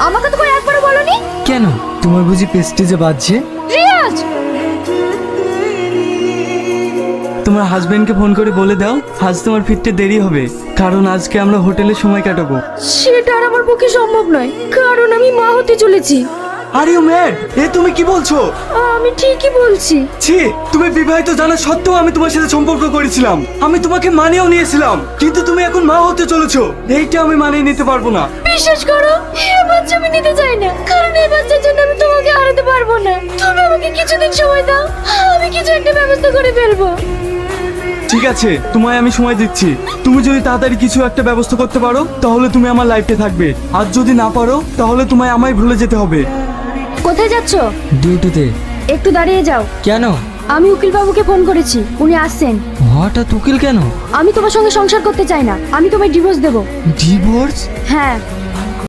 আমাকে তো কই একবারও বলনি? কেন? তোমার বুঝি পেস্টিজে বাজছে? রিয়াজ! তোমার হাজবেন্ডকে ফোন করে বলে দাও আজ তোমার ফিরতে দেরি হবে। কারণ আজকে আমরা হোটেলে সময় কাটাবো। সেটা আর আমার পক্ষে সম্ভব নয় কারণ আমি মা হতে চলেছি। আর ইউ ম্যাড এ তুমি কি বলছো? আমি ঠিকই বলছি। ছি তুমি বিবাহিত জানা সত্ত্বেও আমি তোমার সাথে সম্পর্ক করেছিলাম। আমি তোমাকে মানিয়েও নিয়েছিলাম। কিন্তু তুমি এখন মা হতে চলেছো। এইটা আমি মানিয়ে নিতে পারব না। বিশ্বাস করো এই বাচ্চা আমি নিতে চাই না। কারণ এই বাচ্চার জন্য আমি তোমাকে হারাতে পারব না। তুমি আমাকে কিছুদিন সময় দাও আমি কিছু একটা ব্যবস্থা করে ফেলব। ঠিক আছে তোমায় আমি সময় দিচ্ছি। তুমি যদি তাড়াতাড়ি কিছু একটা ব্যবস্থা করতে পারো তাহলে তুমি আমার লাইফে থাকবে। আর যদি না পারো তাহলে তোমায় আমায় ভুলে যেতে হবে। কোথায় যাচ্ছ? ডিউটিতে। একটু দাঁড়িয়ে যাও। কেন? আমি উকিল বাবুকে ফোন করেছি উনি আসছেন। হঠাৎ উকিল কেন? আমি তোমার সঙ্গে সংসার করতে চাই না আমি তোমায় ডিভোর্স দেব। ডিভোর্স হ্যাঁ।